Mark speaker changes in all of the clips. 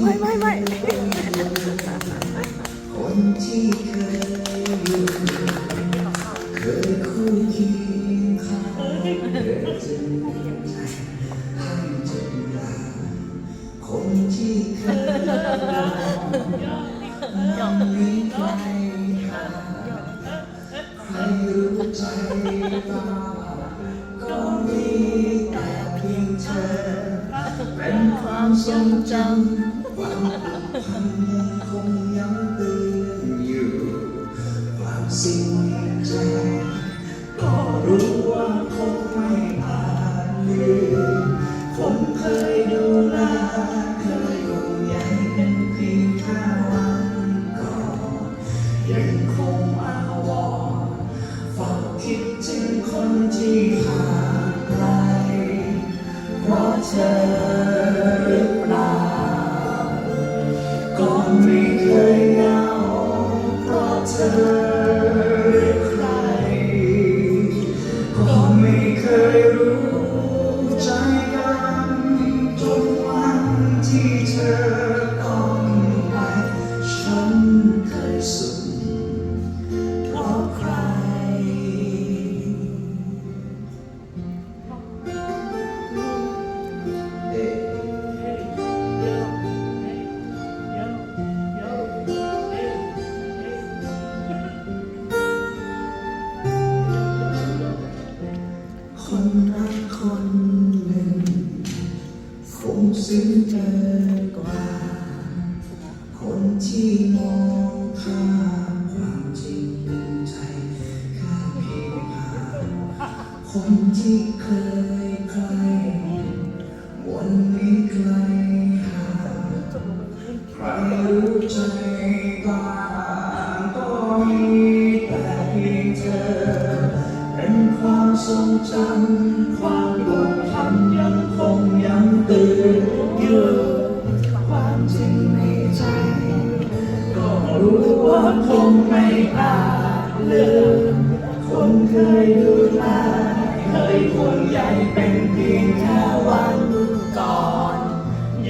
Speaker 1: ไม่ไม่ไม่
Speaker 2: คนที่เคยอยู่เคยคู่เคียงข้างเคยจะมีใจให้จนยาคนที่เคยยังมีใครหาใครรู้ใจ เป็นความทรงจำความผูกพันยังคงย้ำเตือนอยู่ ความสิ้นใจ คนรักคนหนึ่งคงซึ้งเกินกว่า คนที่มองข้ามความจริงใจแค่เพียงผ่านคนที่เคยใกล้วันนี้ไกลห่าใครรู้ใจบ้างก็มีแต่เพียงเธอ เป็นความทรงจำความผูกพันยังคงย้ำเตือนอยู่ความจริงในใจ ก็รู้ว่าคงไม่อาจลืมคนเคยดูแลเคยห่วงใยเป็นเพียงแค่วันก่อน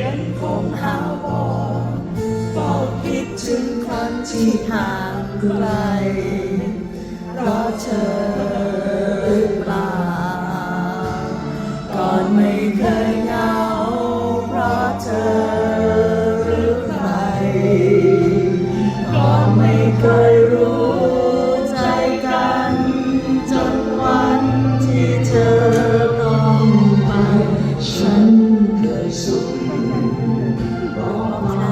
Speaker 2: ยังคงหาบอนเฝ้าคิดถึงคนที่ห่างไกล เพราะเธอหรือเปล่า ก่อนไม่เคยเหงาเพราะเธอหรือใครก็ไม่เคยรู้ใจกัน จนวันที่เธอต้องไป ฉันเคยสุขเพราะใคร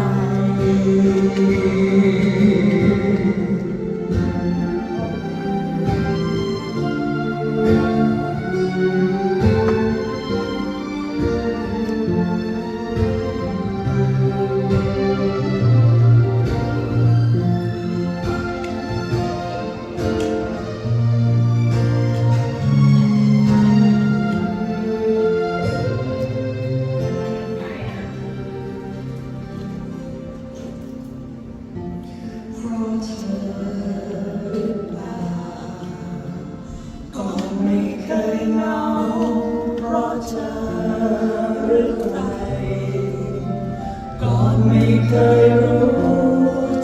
Speaker 2: ก่อนไม่เคยรู้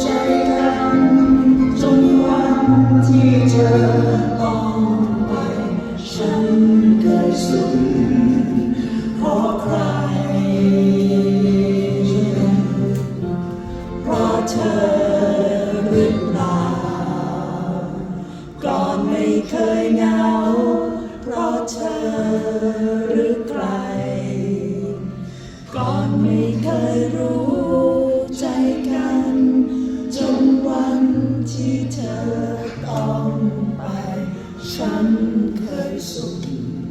Speaker 2: ใจกันจนวันที่เธอต้องไป ฉันเคยสุข Cursed on you.